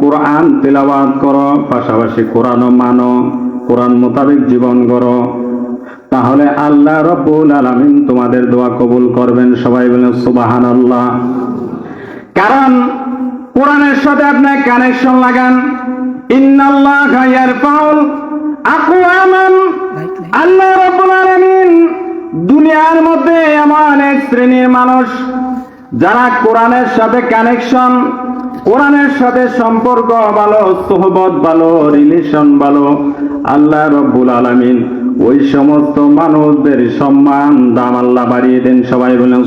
কোরআন তেলাবাদ করো, পাশাপাশি কোরআনও মানো, কোরআন মোতাবেক জীবন করো তাহলে আল্লাহ রব্বুল আলামিন তোমাদের দোয়া কবুল করবেন। সবাই বলেন সুবাহান আল্লাহ কারণ কোরআনের সাথে আপনার কানেকশন লাগান। ইন্নাল্লাহ ইয়ারফাউল আকওয়ামান। আল্লাহ রাব্বুল আলামিন দুনিয়ার মধ্যে এমন এক শ্রেণির মানুষ, যারা কোরআনের সাথে কানেকশন কোরআনের সাথে সম্পর্ক ভালো সোহবত ভালো রিলেশন ভালো আল্লাহ রব্বুল আলামিন ওই সমস্ত মানুষদের সম্মান দাম আল্লাহ বাড়িয়ে দেন সবাই বলেন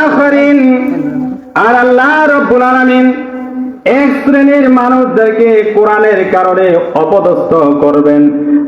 আখরিন। আর আল্লাহ রব্বুল আলামিন এক শ্রেণির মানুষদেরকে কোরআনের কারণে অপদস্থ করবেন।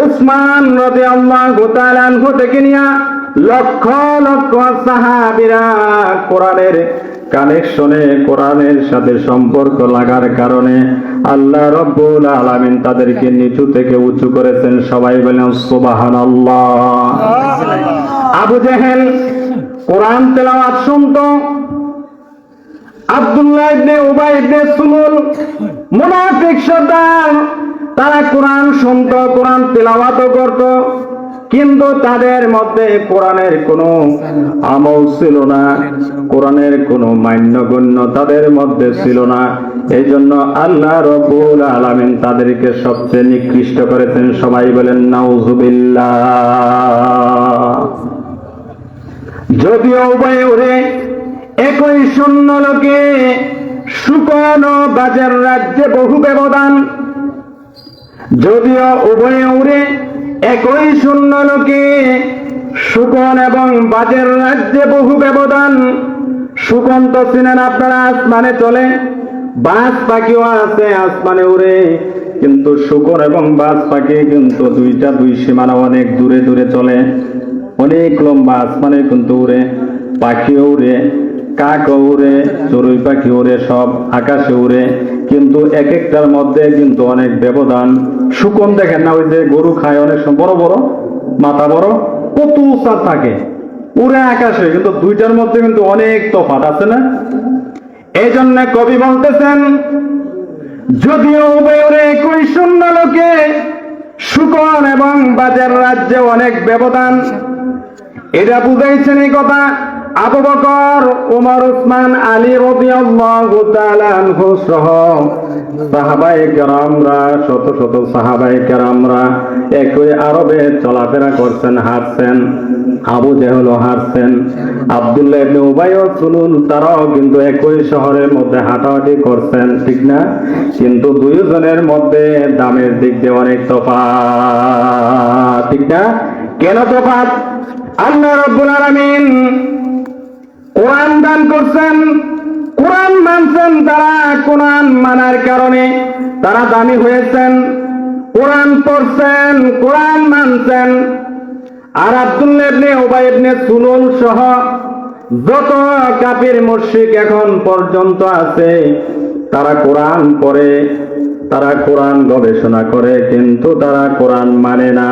উসমান রাদিয়াল্লাহু তাআলা আনহু থেকে নিয়া লক্ষ লক্ষ সাহাবীরা কোরআনের কানেকশনে কোরআনের সাথে সম্পর্ক লাগার কারণে আল্লাহ রব্বুল আলামিন তাদেরকে নিচু থেকে উঁচু করেছেন। সবাই বলেন, সুবহানাল্লাহ। আবু জেহেল কোরআন তেলাওয়াত শুনতো। আব্দুল্লাহ ইবনে উবাই ইবনে সুলুল মুনাফিক সর্দার তারা কোরআন শুনতো, কোরআন তেলাওয়াতও করত, কিন্তু তাদের মধ্যে কোরআনের কোনো আমল ছিল না, কোরআনের কোনো মান্যগণ্য তাদের মধ্যে ছিল না। এই জন্য আল্লাহ রবুল আলামিন তাদেরকে সবচেয়ে নিকৃষ্ট করেছেন। সবাই বলেন, নাউজুবিল্লাহ। যদিও উভয় উড়ে একই শূন্য লোকে শুকনো বাজার রাজ্যে বহু ব্যবধান যদিও উভয় উড়ে একই শূন্য লোকে শুকন এবং বাজের রাজ্যে বহু ব্যবধান। শুকন তো চিনেন আপনারা আসমানে চলে বাস পাখিও আছে আসমানে উড়ে কিন্তু শুকর এবং বাস পাখি কিন্তু দুইটা দুই সীমানা অনেক দূরে দূরে চলে। অনেক লম্বা আসমানে কিন্তু উড়ে পাখিও উড়ে কাক উড়ে চড়ুই পাখি উড়ে সব আকাশে উড়ে কিন্তু এক একটার মধ্যে কিন্তু অনেক ব্যবধান। শুকন দেখেন না, ওই যে গরু খায় অনেক বড় বড়, মাথা বড়, কত উঁচা থাকে। উড়ে আকাশে, কিন্তু দুইটার মধ্যে কিন্তু অনেক তফাৎ, আছে না? এই জন্য কবি বলতেছেন, যদিও উভয়ের একই শূন্য লোকে শুকন এবং বাজার রাজ্যে অনেক ব্যবধান এটা বুঝাইছেন এই কথা আবু বকর, উমর, উসমান, আলী রাদিয়াল্লাহু তাআলা আনহু সহ সাহাবায়ে কেরামরা, শত শত সাহাবায়ে কেরামরা একই আরবে চলাফেরা করছেন, হাঁটছেন, আবু জেহল হাঁটছেন, আব্দুল্লাহ ইবনে উবাই ও তারাও কিন্তু একই শহরের মধ্যে হাঁটাহাঁটি করছেন, ঠিক না? কিন্তু দুইজনের মধ্যে দামের দিক দিয়ে অনেক তফাৎ, ঠিক না? কেন তফাৎ? আল্লাহ রব্বুল আলামিন কোরআন দান করছেন, কোরআন মানছেন, তারা কোরআন মানার কারণে তারা দামি হয়েছেন, কোরআন পড়ছেন, কোরআন মানছেন। আর ইবনে সুলুল সহ যত কাফির মুশরিক এখন পর্যন্ত আছে, তারা কোরআন পড়ে, তারা কোরআন গবেষণা করে, কিন্তু তারা কোরআন মানে না।